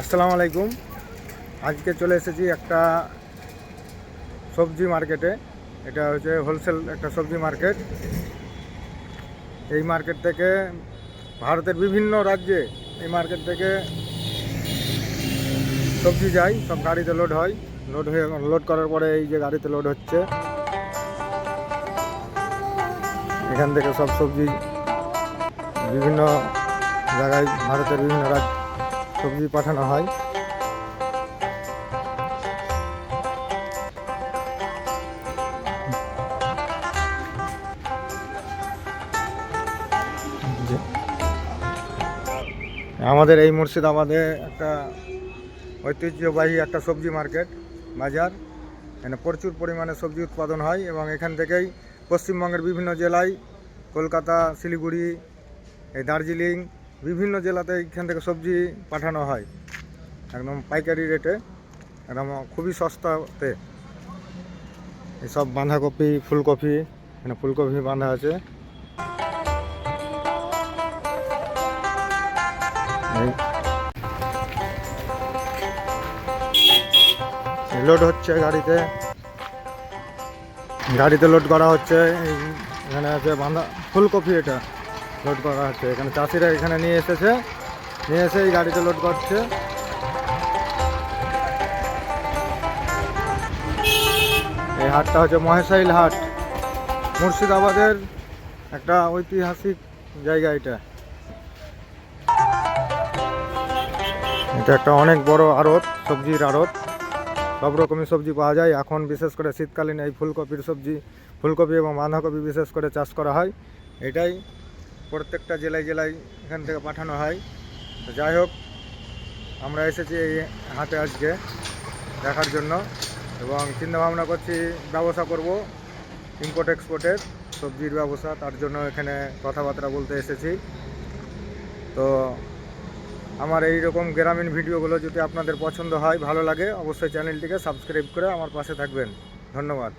আসসালামু আলাইকুম। আজকে চলে এসেছি একটা সবজি মার্কেটে। এটা হচ্ছে হোলসেল একটা সবজি মার্কেট। এই মার্কেট থেকে ভারতের বিভিন্ন রাজ্যে এই মার্কেট থেকে সবজি যায়, সব গাড়িতে লোড হয়। লোড হয়ে লোড করার পরে এই যে গাড়িতে লোড হচ্ছে। এখান থেকে সব সবজি বিভিন্ন জায়গায়, ভারতের বিভিন্ন রাজ্য সবজি পাঠানো হয়। আমাদের এই মুর্শিদাবাদে একটা ঐতিহ্যবাহী একটা সবজি মার্কেট, বাজার। এখানে প্রচুর পরিমাণে সবজি উৎপাদন হয় এবং এখান থেকেই পশ্চিমবঙ্গের বিভিন্ন জেলায়, কলকাতা, শিলিগুড়ি, এই দার্জিলিং বিভিন্ন জেলাতে এখান থেকে সবজি পাঠানো হয়। একদম পাইকারি রেটে। একদম খুবই সস্তাতে। এসব বাঁধাকপি, ফুলকপি, এখানে ফুলকপি বাঁধা আছে। লোড হচ্ছে গাড়িতে। গাড়িতে লোড করা হচ্ছে। এখানে আছে বাঁধা ফুলকপি এটা। লোড করা হচ্ছে। এখানে চাষিরা এখানে নিয়ে এসেছে। নিয়ে এসে এই গাড়িতে লোড করছে। এই হাটটা হচ্ছে মহেশাইল হাট। মুর্শিদাবাদের একটা ঐতিহাসিক জায়গা এটা। এটা একটা অনেক বড় আড়ত, সবজির আড়ত। সব রকমের সবজি পাওয়া যায়। এখন বিশেষ করে শীতকালীন এই ফুলকপির সবজি, ফুলকপি এবং বাঁধাকপি বিশেষ করে চাষ করা হয়। এটাই প্রত্যেকটা জেলায় জেলায় এখান থেকে পাঠানো হয়। তো যাই হোক, আমরা এসেছি এই হাটে আজকে দেখার জন্য এবং চিন্তা ভাবনা করছি ব্যবসা করব ইম্পোর্ট এক্সপোর্টের সবজির ব্যবসা, তার জন্য এখানে কথাবার্তা বলতে এসেছি। তো আমার এই রকম গ্রামীণ ভিডিওগুলো যদি আপনাদের পছন্দ হয়, ভালো লাগে, অবশ্যই চ্যানেলটিকে সাবস্ক্রাইব করে আমার পাশে থাকবেন। ধন্যবাদ।